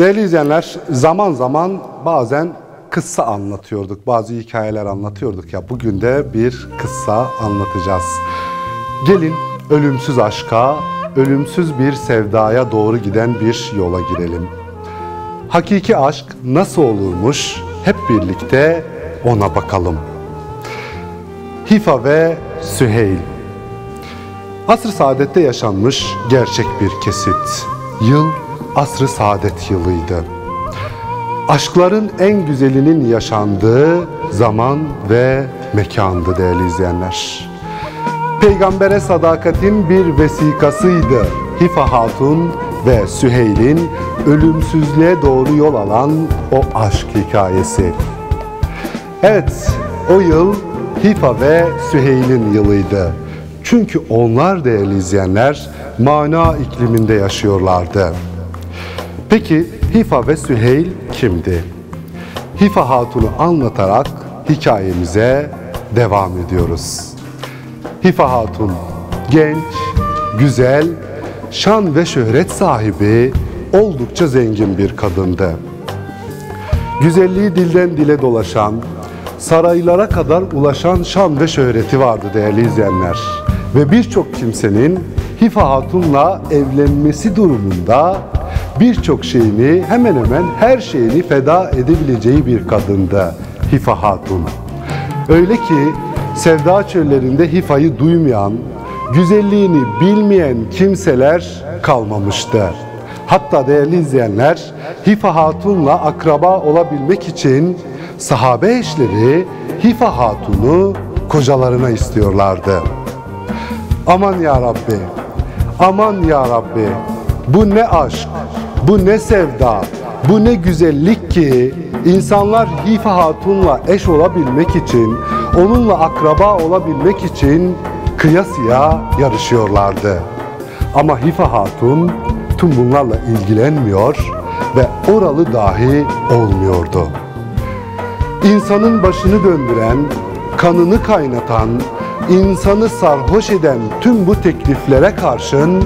Değerli izleyenler, zaman zaman bazen kıssa anlatıyorduk, bazı hikayeler anlatıyorduk ya. Bugün de bir kıssa anlatacağız. Gelin ölümsüz aşka, ölümsüz bir sevdaya doğru giden bir yola girelim. Hakiki aşk nasıl olurmuş? Hep birlikte ona bakalım. Hifa ve Süheyl Asr-ı Saadet'te yaşanmış gerçek bir kesit. Yıl Asr-ı Saadet yılıydı. Aşkların en güzelinin yaşandığı zaman ve mekandı değerli izleyenler. Peygambere sadakatin bir vesikasıydı Hifa Hatun ve Süheyl'in ölümsüzlüğe doğru yol alan o aşk hikayesi. Evet, o yıl Hifa ve Süheyl'in yılıydı. Çünkü onlar değerli izleyenler mana ikliminde yaşıyorlardı. Peki Hifa ve Süheyl kimdi? Hifa Hatun'u anlatarak hikayemize devam ediyoruz. Hifa Hatun genç, güzel, şan ve şöhret sahibi, oldukça zengin bir kadındı. Güzelliği dilden dile dolaşan, saraylara kadar ulaşan şan ve şöhreti vardı değerli izleyenler. Ve birçok kimsenin Hifa Hatun'la evlenmesi durumunda birçok şeyini hemen hemen her şeyini feda edebileceği bir kadındı Hifa Hatun. Öyle ki sevda çöllerinde Hifa'yı duymayan, güzelliğini bilmeyen kimseler kalmamıştı. Hatta değerli izleyenler Hifa Hatun'la akraba olabilmek için sahabe eşleri Hifa Hatun'u kocalarına istiyorlardı. Aman ya Rabbi, aman ya Rabbi bu ne aşk, bu ne sevda, bu ne güzellik ki insanlar Hifa Hatun'la eş olabilmek için, onunla akraba olabilmek için kıyasıya yarışıyorlardı. Ama Hifa Hatun tüm bunlarla ilgilenmiyor ve oralı dahi olmuyordu. İnsanın başını döndüren, kanını kaynatan, insanı sarhoş eden tüm bu tekliflere karşın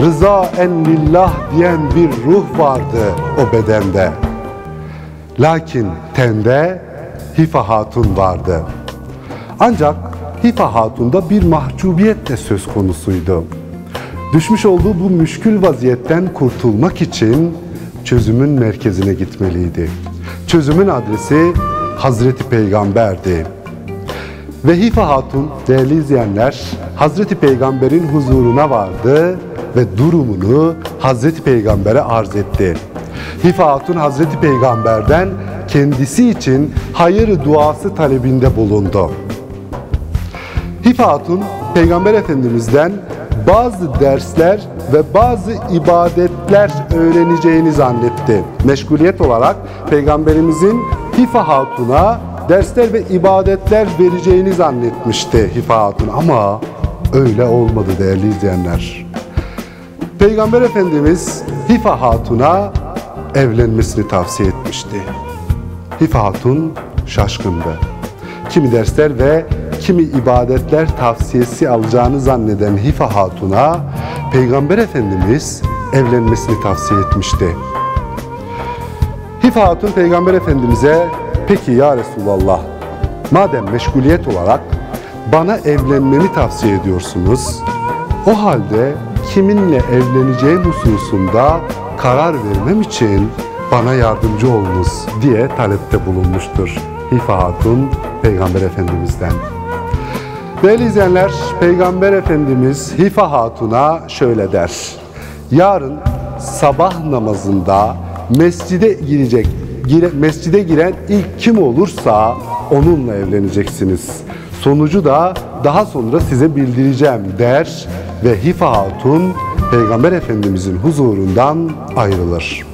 rıza en lillah diyen bir ruh vardı o bedende. Lakin tende Hifa Hatun vardı. Ancak Hifa Hatun'da bir mahcubiyet de söz konusuydu. Düşmüş olduğu bu müşkül vaziyetten kurtulmak için çözümün merkezine gitmeliydi. Çözümün adresi Hazreti Peygamber'di. Ve Hifa Hatun değerli izleyenler Hazreti Peygamber'in huzuruna vardı ve durumunu Hazreti Peygamber'e arz etti. Hifa Hatun Hazreti Peygamber'den kendisi için hayır duası talebinde bulundu. Hifa Hatun Peygamber Efendimiz'den bazı dersler ve bazı ibadetler öğreneceğini zannetti. Meşguliyet olarak Peygamberimizin Hifa Hatun'a dersler ve ibadetler vereceğini zannetmişti Hifa Hatun ama öyle olmadı değerli izleyenler. Peygamber Efendimiz Hifa Hatun'a evlenmesini tavsiye etmişti. Hifa Hatun şaşkındı. Kimi dersler ve kimi ibadetler tavsiyesi alacağını zanneden Hifa Hatun'a Peygamber Efendimiz evlenmesini tavsiye etmişti. Hifa Hatun Peygamber Efendimiz'e peki ya Resulallah madem meşguliyet olarak bana evlenmemi tavsiye ediyorsunuz o halde kiminle evleneceğim hususunda karar vermem için bana yardımcı olunuz diye talepte bulunmuştur. Hifa Hatun Peygamber Efendimiz'den. Değerli izleyenler, Peygamber Efendimiz Hifa Hatun'a şöyle der. Yarın sabah namazında mescide girecek, gire, mescide giren ilk kim olursa onunla evleneceksiniz. Sonucu da daha sonra size bildireceğim der ve Hifa Hatun Peygamber Efendimizin huzurundan ayrılır.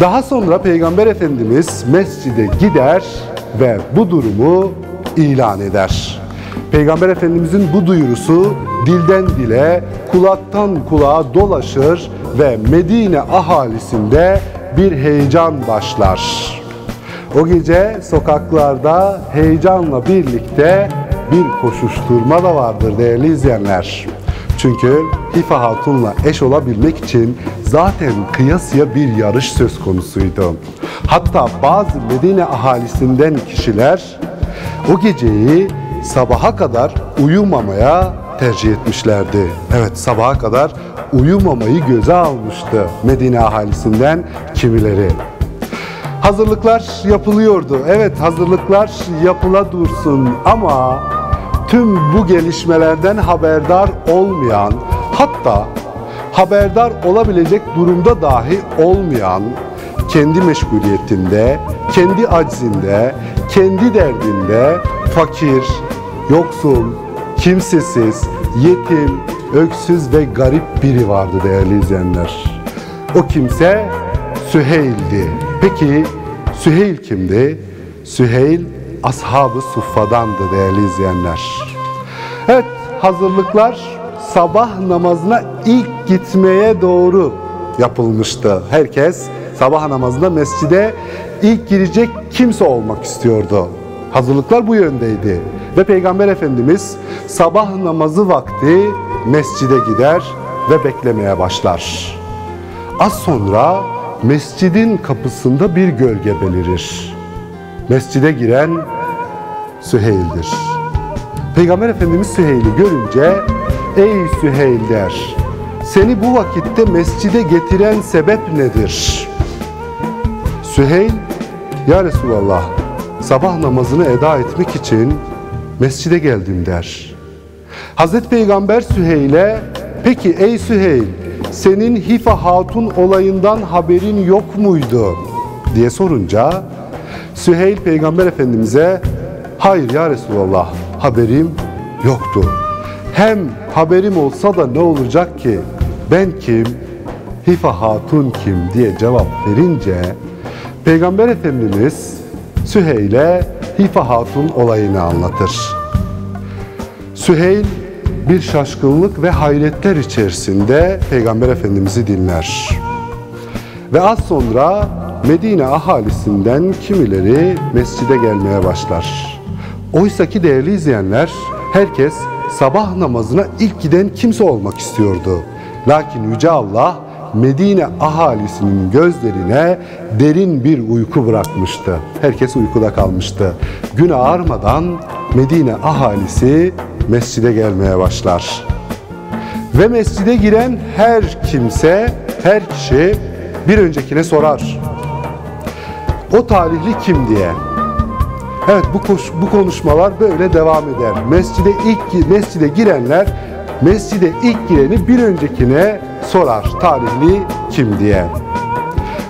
Daha sonra Peygamber Efendimiz mescide gider ve bu durumu ilan eder. Peygamber Efendimizin bu duyurusu dilden dile, kulaktan kulağa dolaşır ve Medine ahalisinde bir heyecan başlar. O gece sokaklarda heyecanla birlikte bir koşuşturma da vardır değerli izleyenler. Çünkü Hife Hatun'la eş olabilmek için zaten kıyasıya bir yarış söz konusuydu. Hatta bazı Medine ahalisinden kişiler o geceyi sabaha kadar uyumamaya tercih etmişlerdi. Evet sabaha kadar uyumamayı göze almıştı Medine ahalisinden kimileri. Hazırlıklar yapılıyordu. Evet hazırlıklar yapıla dursun ama tüm bu gelişmelerden haberdar olmayan hatta haberdar olabilecek durumda dahi olmayan kendi meşguliyetinde, kendi aczinde, kendi derdinde fakir, yoksul, kimsesiz, yetim, öksüz ve garip biri vardı değerli izleyenler. O kimse Süheyl'di. Peki Süheyl kimdi? Süheyl ashab-ı suffadandı değerli izleyenler. Evet hazırlıklar sabah namazına ilk gitmeye doğru yapılmıştı. Herkes sabah namazında mescide ilk girecek kimse olmak istiyordu. Hazırlıklar bu yöndeydi. Ve Peygamber Efendimiz sabah namazı vakti mescide gider ve beklemeye başlar. Az sonra mescidin kapısında bir gölge belirir. Mescide giren Süheyl'dir. Peygamber Efendimiz Süheyl'i görünce ey Süheyl der. Seni bu vakitte mescide getiren sebep nedir? Süheyl ya Resulallah sabah namazını eda etmek için mescide geldim der. Hazreti Peygamber Süheyl'e peki ey Süheyl senin Hifa Hatun olayından haberin yok muydu diye sorunca Süheyl Peygamber Efendimiz'e hayır ya Resulallah haberim yoktu. Hem haberim olsa da ne olacak ki ben kim Hifa Hatun kim diye cevap verince Peygamber Efendimiz Süheyl'e Hifa Hatun olayını anlatır. Süheyl bir şaşkınlık ve hayretler içerisinde Peygamber Efendimiz'i dinler. Ve az sonra Medine ahalisinden kimileri mescide gelmeye başlar. Oysa ki değerli izleyenler herkes sabah namazına ilk giden kimse olmak istiyordu. Lakin Yüce Allah Medine ahalisinin gözlerine derin bir uyku bırakmıştı. Herkes uykuda kalmıştı. Gün ağarmadan Medine ahalisi mescide gelmeye başlar. Ve mescide giren her kimse, her kişi bir öncekine sorar. O talihli kim diye. Evet bu bu konuşmalar böyle devam eder. Mescide ilk mescide girenler mescide ilk gireni bir öncekine sorar. Talihli kim diye.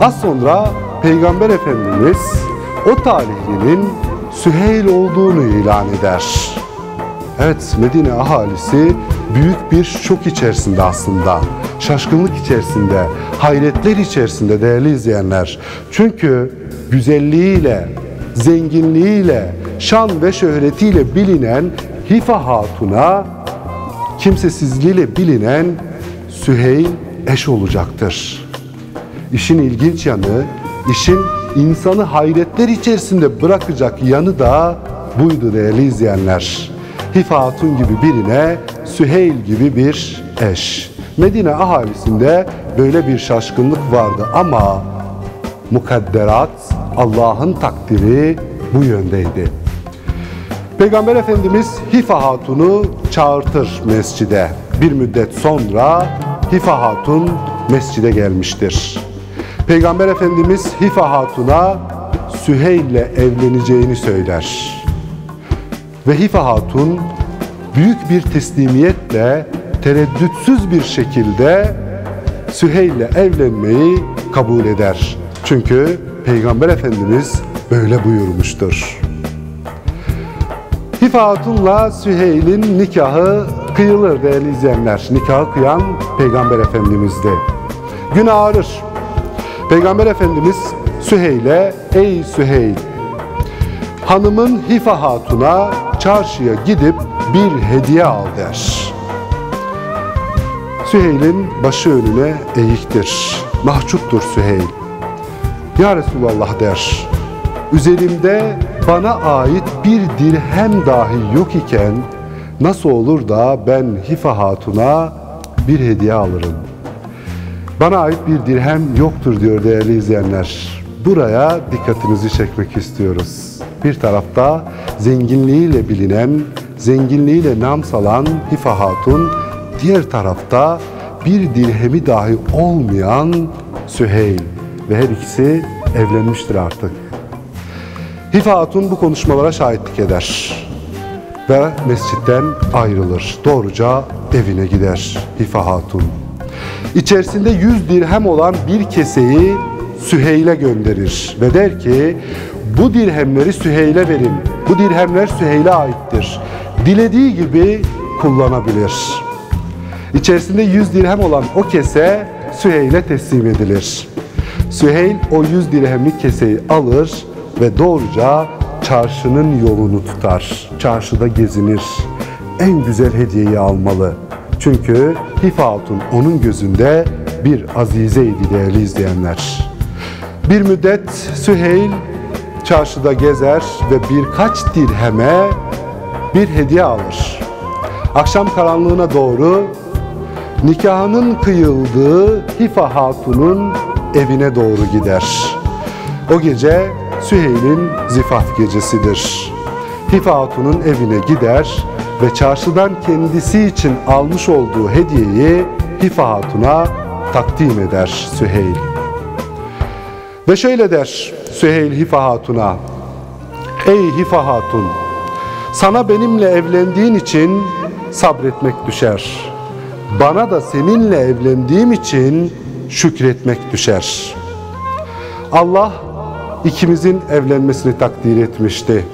Az sonra Peygamber Efendimiz o talihlinin Süheyl olduğunu ilan eder. Evet Medine ahalisi büyük bir şok içerisinde aslında. Şaşkınlık içerisinde, hayretler içerisinde değerli izleyenler. Çünkü güzelliğiyle, zenginliğiyle, şan ve şöhretiyle bilinen Hifa Hatun'a kimsesizliğiyle bilinen Süheyl eş olacaktır. İşin ilginç yanı, işin insanı hayretler içerisinde bırakacak yanı da buydu değerli izleyenler. Hifa Hatun gibi birine Süheyl gibi bir eş. Medine ahalisinde böyle bir şaşkınlık vardı ama mukadderat, Allah'ın takdiri bu yöndeydi. Peygamber Efendimiz Hifa Hatun'u çağırtır mescide. Bir müddet sonra Hifa Hatun mescide gelmiştir. Peygamber Efendimiz Hifa Hatun'a Süheyl ile evleneceğini söyler. Ve Hifa Hatun büyük bir teslimiyetle, tereddütsüz bir şekilde Süheyl ile evlenmeyi kabul eder. Çünkü Peygamber Efendimiz böyle buyurmuştur. Hifa Hatun'la Süheyl'in nikahı kıyılır değerli izleyenler. Nikahı kıyan Peygamber Efendimiz'di. Gün ağrır. Peygamber Efendimiz Süheyl'e ey Süheyl hanımın Hifa Hatun'a çarşıya gidip bir hediye al der. Süheyl'in başı önüne eğiktir. Mahcuptur Süheyl. Ya Resulallah der. Üzerimde bana ait bir dirhem dahi yok iken Nasıl olur da ben Hifa Hatun'a bir hediye alırım? Bana ait bir dirhem yoktur diyor değerli izleyenler. Buraya dikkatinizi çekmek istiyoruz. Bir tarafta zenginliğiyle bilinen, zenginliğiyle nam salan Hifa Hatun, diğer tarafta bir dirhemi dahi olmayan Süheyl ve her ikisi evlenmiştir artık. Hifa Hatun bu konuşmalara şahitlik eder ve mescitten ayrılır. Doğruca evine gider Hifa Hatun. İçerisinde yüz dirhem olan bir keseyi Süheyl'e gönderir ve der ki bu dirhemleri Süheyl'e verin. Bu dirhemler Süheyl'e aittir. Dilediği gibi kullanabilir. İçerisinde yüz dirhem olan o kese Süheyl'e teslim edilir. Süheyl o yüz dirhemlik keseyi alır ve doğruca çarşının yolunu tutar. Çarşıda gezinir. En güzel hediyeyi almalı. Çünkü Hifa Hatun onun gözünde bir azizeydi değerli izleyenler. Bir müddet Süheyl çarşıda gezer ve birkaç dirheme bir hediye alır. Akşam karanlığına doğru nikahının kıyıldığı Hifa Hatun'un evine doğru gider. O gece Süheyl'in zifaf gecesidir. Hifa Hatun'un evine gider ve çarşıdan kendisi için almış olduğu hediyeyi Hifa Hatun'a takdim eder Süheyl. Ve şöyle der Süheyl Hifa Hatun'a, Ey Hifa Hatun, sana benimle evlendiğin için sabretmek düşer. Bana da seninle evlendiğim için şükretmek düşer. Allah ikimizin evlenmesini takdir etmişti.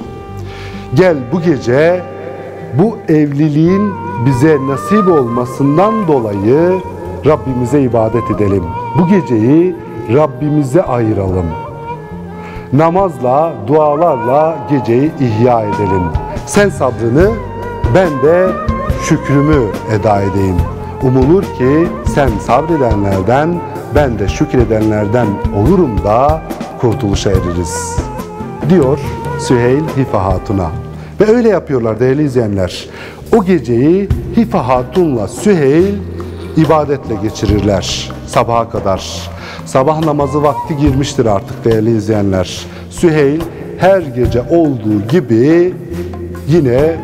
Gel bu gece bu evliliğin bize nasip olmasından dolayı Rabbimize ibadet edelim. Bu geceyi Rabbimize ayıralım. Namazla, dualarla geceyi ihya edelim. Sen sabrını, ben de şükrümü eda edeyim. Umulur ki sen sabredenlerden, ben de şükredenlerden olurum da kurtuluşa eririz. Diyor Süheyl Hifa Hatun'a. Ve öyle yapıyorlar değerli izleyenler. O geceyi Hifa Hatun'la Süheyl ibadetle geçirirler sabaha kadar. Sabah namazı vakti girmiştir artık değerli izleyenler. Süheyl her gece olduğu gibi yine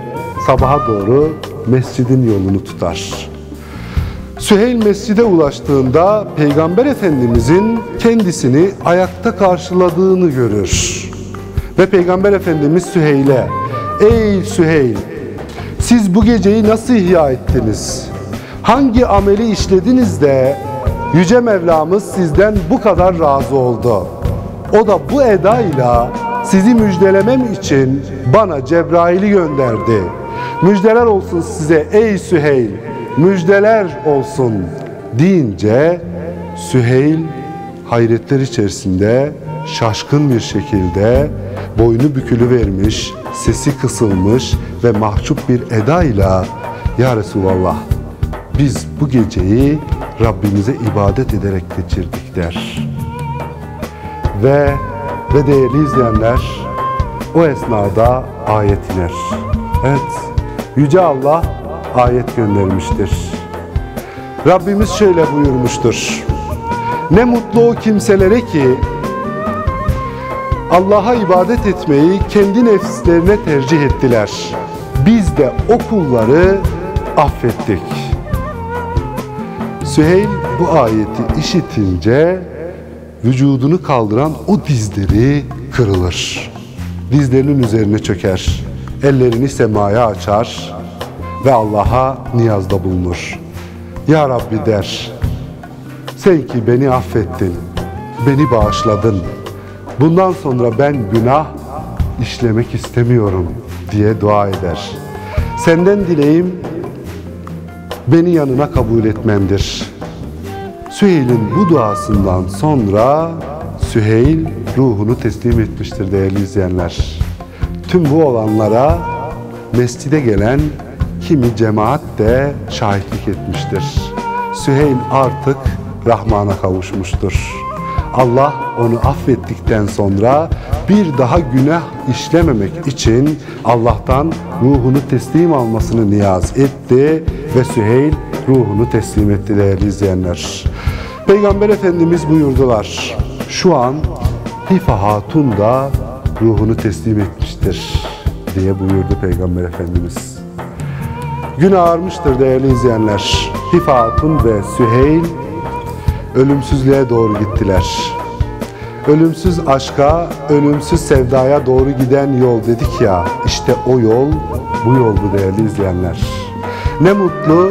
sabaha doğru mescidin yolunu tutar. Süheyl mescide ulaştığında Peygamber Efendimizin kendisini ayakta karşıladığını görür. Ve Peygamber Efendimiz Süheyl'e Ey Süheyl siz bu geceyi nasıl ihya ettiniz? Hangi ameli işlediniz de Yüce Mevlamız sizden bu kadar razı oldu? O da bu edayla sizi müjdelemem için bana Cebrail'i gönderdi. Müjdeler olsun size ey Süheyl, müjdeler olsun deyince Süheyl hayretler içerisinde şaşkın bir şekilde boynu bükülü vermiş, sesi kısılmış ve mahcup bir edayla Ya Resulallah biz bu geceyi Rabbimize ibadet ederek geçirdik der. Ve ve değerli izleyenler o esnada ayet iner. Evet, Yüce Allah ayet göndermiştir. Rabbimiz şöyle buyurmuştur. Ne mutlu o kimselere ki Allah'a ibadet etmeyi kendi nefislerine tercih ettiler. Biz de o kulları affettik. Süheyl bu ayeti işitince vücudunu kaldıran o dizleri kırılır. Dizlerinin üzerine çöker. Ellerini semaya açar ve Allah'a niyazda bulunur. Ya Rabbi der, sen ki beni affettin, beni bağışladın. Bundan sonra ben günah işlemek istemiyorum diye dua eder. Senden dileğim beni yanına kabul etmendir. Süheyl'in bu duasından sonra Süheyl ruhunu teslim etmiştir değerli izleyenler. Tüm bu olanlara mescide gelen kimi cemaat de şahitlik etmiştir. Süheyl artık Rahman'a kavuşmuştur. Allah onu affettikten sonra bir daha günah işlememek için Allah'tan ruhunu teslim almasını niyaz etti ve Süheyl ruhunu teslim etti değerli izleyenler. Peygamber Efendimiz buyurdular. Şu an Hifa Hatun da ruhunu teslim etmiştir diye buyurdu Peygamber Efendimiz. Gün ağarmıştır değerli izleyenler. Hifa Hatun ve Süheyl ölümsüzlüğe doğru gittiler. Ölümsüz aşka, ölümsüz sevdaya doğru giden yol dedik ya, işte o yol bu yoldu değerli izleyenler. Ne mutlu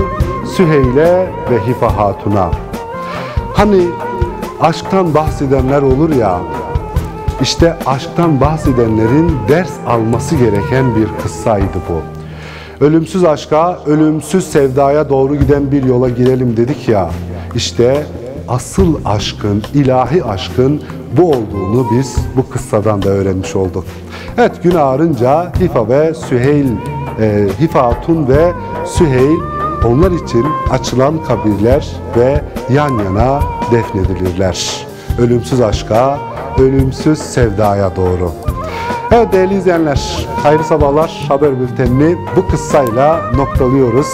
Süheyl'e ve Hifa Hatun'a. Hani aşktan bahsedenler olur ya, işte aşktan bahsedenlerin ders alması gereken bir kıssaydı bu. Ölümsüz aşka, ölümsüz sevdaya doğru giden bir yola girelim dedik ya. İşte asıl aşkın, ilahi aşkın bu olduğunu biz bu kıssadan da öğrenmiş olduk. Evet gün ağarınca Hifa ve Süheyl, e, Hifa Hatun ve Süheyl onlar için açılan kabirler ve yan yana defnedilirler. Ölümsüz aşka, ölümsüz sevdaya doğru. Evet değerli izleyenler, hayırlı sabahlar haber bültenini bu kıssayla noktalıyoruz.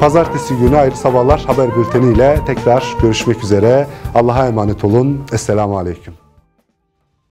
Pazartesi günü hayırlı sabahlar haber bülteni ile tekrar görüşmek üzere. Allah'a emanet olun. Esselamu Aleyküm.